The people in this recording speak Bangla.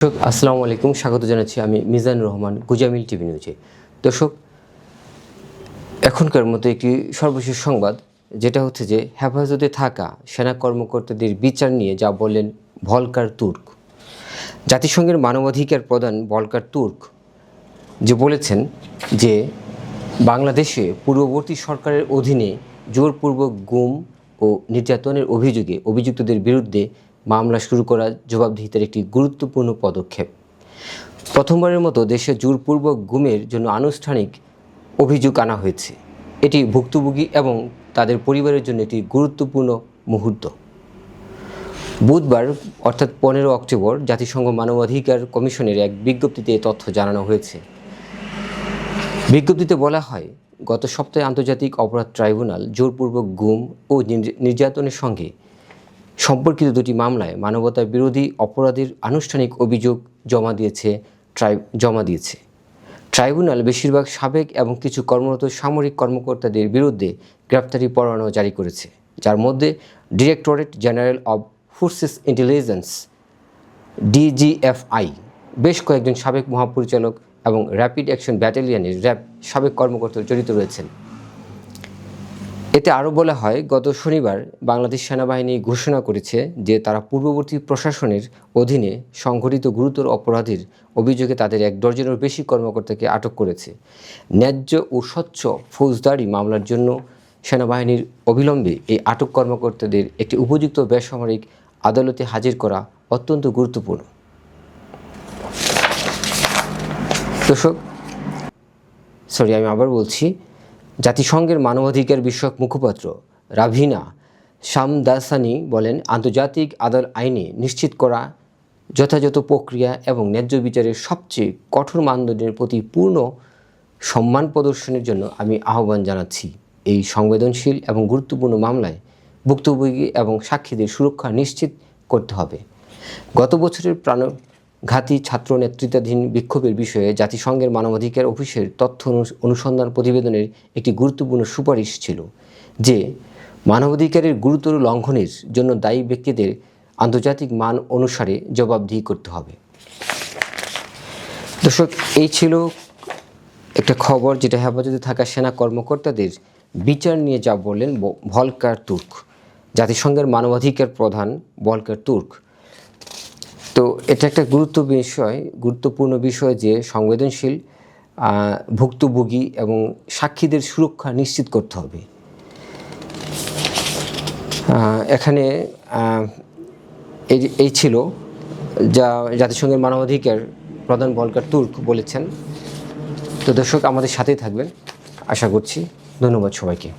দর্শক, আসসালামু আলাইকুম। স্বাগত জানাচ্ছি আমি মিজানুর রহমান, গুজামিল টিভি নিউজে। দর্শক, এখনকার মতো একটি সর্বশেষ সংবাদ, যেটা হচ্ছে যে হেফাজতে থাকা সেনা কর্মকর্তাদের বিচার নিয়ে যা বললেন ভলকার তুর্ক। জাতিসংঘের মানবাধিকার প্রধান ভলকার তুর্ক যে বলেছেন যে বাংলাদেশে পূর্ববর্তী সরকারের অধীনে জোরপূর্বক গুম ও নির্যাতনের অভিযোগে অভিযুক্তদের বিরুদ্ধে মামলা শুরু করা জবাবদিহিতার একটি গুরুত্বপূর্ণ পদক্ষেপ। প্রথমবারের মতো দেশে জোরপূর্বক গুমের জন্য আনুষ্ঠানিক অভিযোগ আনা হয়েছে। এটি ভুক্তভোগী এবং তাদের পরিবারের জন্য একটি গুরুত্বপূর্ণ মুহূর্ত। বুধবার, অর্থাৎ পনেরো অক্টোবর, জাতিসংঘ মানবাধিকার কমিশনের এক বিজ্ঞপ্তিতে তথ্য জানানো হয়েছে। বিজ্ঞপ্তিতে বলা হয়, গত সপ্তাহে আন্তর্জাতিক অপরাধ ট্রাইব্যুনাল জোরপূর্বক গুম ও নির্যাতনের সঙ্গে সম্পর্কিত দুটি মামলায় মানবতা বিরোধী অপরাধের আনুষ্ঠানিক অভিযোগ জমা দিয়েছে ট্রাই, জমা দিয়েছে। ট্রাইব্যুনাল বেশিরভাগ সাবেক এবং কিছু কর্মরত সামরিক কর্মকর্তাদের বিরুদ্ধে গ্রেপ্তারি পরোয়ানা জারি করেছে, যার মধ্যে directorate general of forces intelligence, DGFI, বেশ কয়েকজন সাবেক মহাপরিচালক এবং র্যাপিড অ্যাকশন ব্যাটালিয়নের র্যাব সাবেক কর্মকর্তা জড়িত রয়েছেন। এতে আরও বলা হয়, গত শনিবার বাংলাদেশ সেনাবাহিনী ঘোষণা করেছে যে তারা পূর্ববর্তী প্রশাসনের অধীনে সংঘটিত গুরুতর অপরাধের অভিযোগে তাদের এক ডজনের বেশি কর্মকর্তাকে আটক করেছে। ন্যায্য ও স্বচ্ছ ফৌজদারি মামলার জন্য সেনাবাহিনীর অবিলম্বে এই আটক কর্মকর্তাদের একটি উপযুক্ত বেসামরিক আদালতে হাজির করা অত্যন্ত গুরুত্বপূর্ণ। দর্শক সরি আমি আবার বলছি জাতিসংঘের মানবাধিকার বিষয়ক মুখপাত্র রাভিনা শামদাসানি বলেন, আন্তর্জাতিক আদাল আইনে নিশ্চিত করা যথাযথ প্রক্রিয়া এবং ন্যায্য বিচারের সবচেয়ে কঠোর মানদণ্ডের প্রতি পূর্ণ সম্মান প্রদর্শনের জন্য আমি আহ্বান জানাচ্ছি। এই সংবেদনশীল এবং গুরুত্বপূর্ণ মামলায় ভুক্তভোগী এবং সাক্ষীদের সুরক্ষা নিশ্চিত করতে হবে। গত বছরের প্রাণঘাতী ছাত্র নেতৃত্বাধীন বিক্ষোভের বিষয়ে জাতিসংঘের মানবাধিকার অফিসের তথ্য অনু- অনুসন্ধান প্রতিবেদনের একটি গুরুত্বপূর্ণ সুপারিশ ছিল, যে মানবাধিকারের গুরুতর লঙ্ঘনের জন্য দায়ী ব্যক্তিদের আন্তর্জাতিক মান অনুসারে জবাবদিহি করতে হবে। দর্শক, এই ছিল একটা খবর যেটা হেফাজতে থাকা সেনা কর্মকর্তাদের বিচার নিয়ে যা বললেন ভলকার তুর্ক। জাতিসংঘের মানবাধিকার প্রধান ভলকার তুর্ক। তো এটা একটা গুরুত্ব বিষয়, গুরুত্বপূর্ণ বিষয় যে সংবেদনশীল ভুক্তভোগী এবং সাক্ষীদের সুরক্ষা নিশ্চিত করতে হবে। এখানে এই ছিল যা জাতিসংঘের মানবাধিকার প্রধান বলকার তুর্ক বলেছেন। তো দর্শক, আমাদের সাথেই থাকবেন। আশা করছি, ধন্যবাদ সবাইকে।